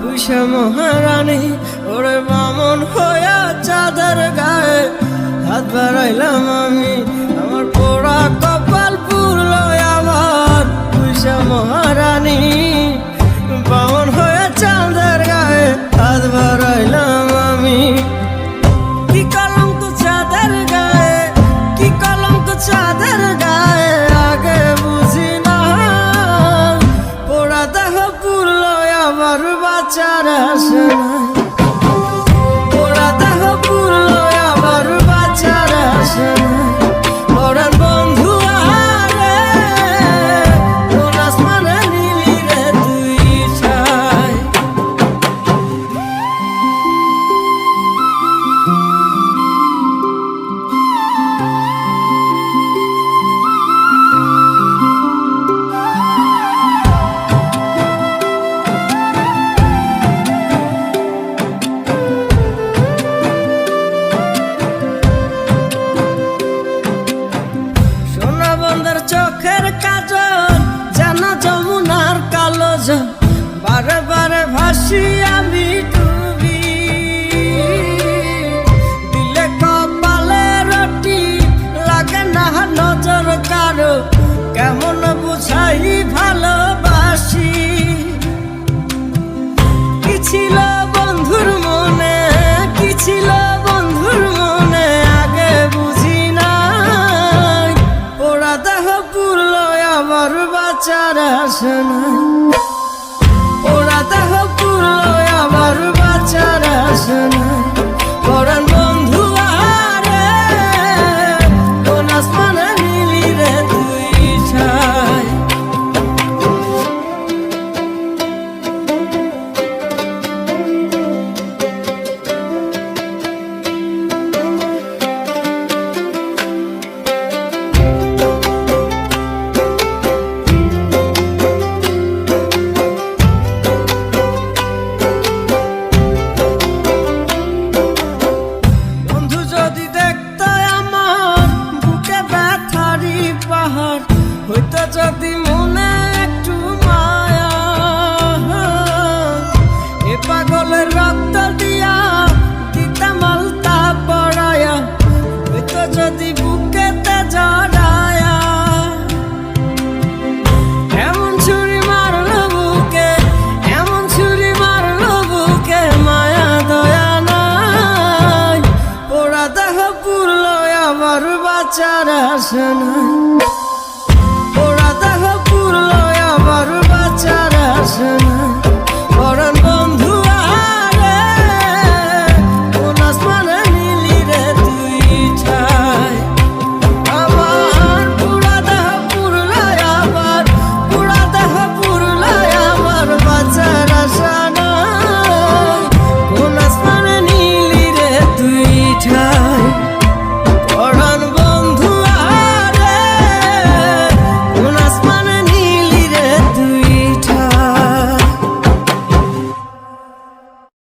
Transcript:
পুষে মহারানী, ওরে বামন হইয়া চাঁদের গায়ে হাত বাড়াইলাম আমি। আমার পোড়া কপাল পুরল আমার পুষে মহারানী। বাচ্চার আসে নাই। বাচ্চার আসে নাই পোড়া দেহ পুরলো আমার বাচ্চার আসে যদি মনে একটু মায়া এ পাগলের রক্ত দিয়া দিতাম আলতা পড়ায়া হইতো যদি বুকেতে জড়ায়া। এমন ছুরি মারলো বুকে, এমন ছুরি মারলো বুকে, মায়া দয়া নাই। পোড়া দেহ পুরলো আমার বাচ্চার আসে